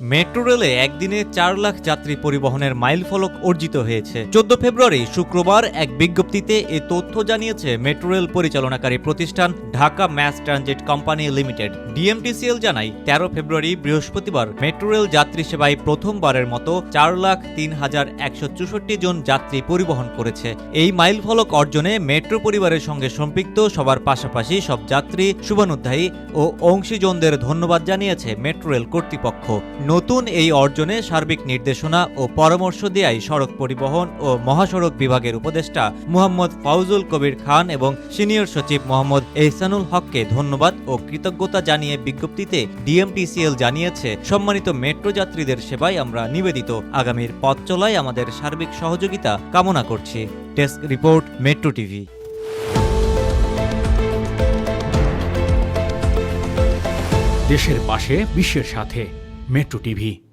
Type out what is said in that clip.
Metro রেলে একদিনে চার লাখ যাত্রী পরিবহনের মাইল ফলক অর্জিত হয়েছে। চোদ্দ ফেব্রুয়ারি, শুক্রবার, এক বিজ্ঞপ্তিতে এ তথ্য জানিয়েছে মেট্রো রেল পরিচালনাকারী প্রতিষ্ঠান Dhaka mass transit company limited. DMTCL জানায়, তেরো ফেব্রুয়ারি, বৃহস্পতিবার, মেট্রো রেল যাত্রী সেবায় প্রথমবারের মতো চার লাখ তিন হাজার একশো চৌষট্টি জন যাত্রী পরিবহন করেছে। এই মাইল ফলক অর্জনে মেট্রো পরিবারের সঙ্গে সম্পৃক্ত সবার পাশাপাশি সব যাত্রী, শুভানুধ্যায়ী ও অংশীজনদের ধন্যবাদ জানিয়েছে মেট্রো রেল কর্তৃপক্ষ। নতুন এই অর্জনে সার্বিক নির্দেশনা ও পরামর্শ দেয় সড়ক পরিবহন ও মহাসড়ক বিভাগের উপদেষ্টা মুহাম্মদ ফাউজুল কবির খান এবং সিনিয়র সচিব মোহাম্মদ এহসানুল হককে ধন্যবাদ ও কৃতজ্ঞতা জানিয়ে বিজ্ঞপ্তিতে ডিএমটিসিএল জানিয়েছে, সম্মানিত মেট্রো যাত্রীদের সেবায় আমরা নিবেদিত। আগামীর পথ চলায় আমাদের সার্বিক সহযোগিতা কামনা করছি। Desk report, metro TV. দেশের পাশে, বিশ্বের সাথে। Metro TV.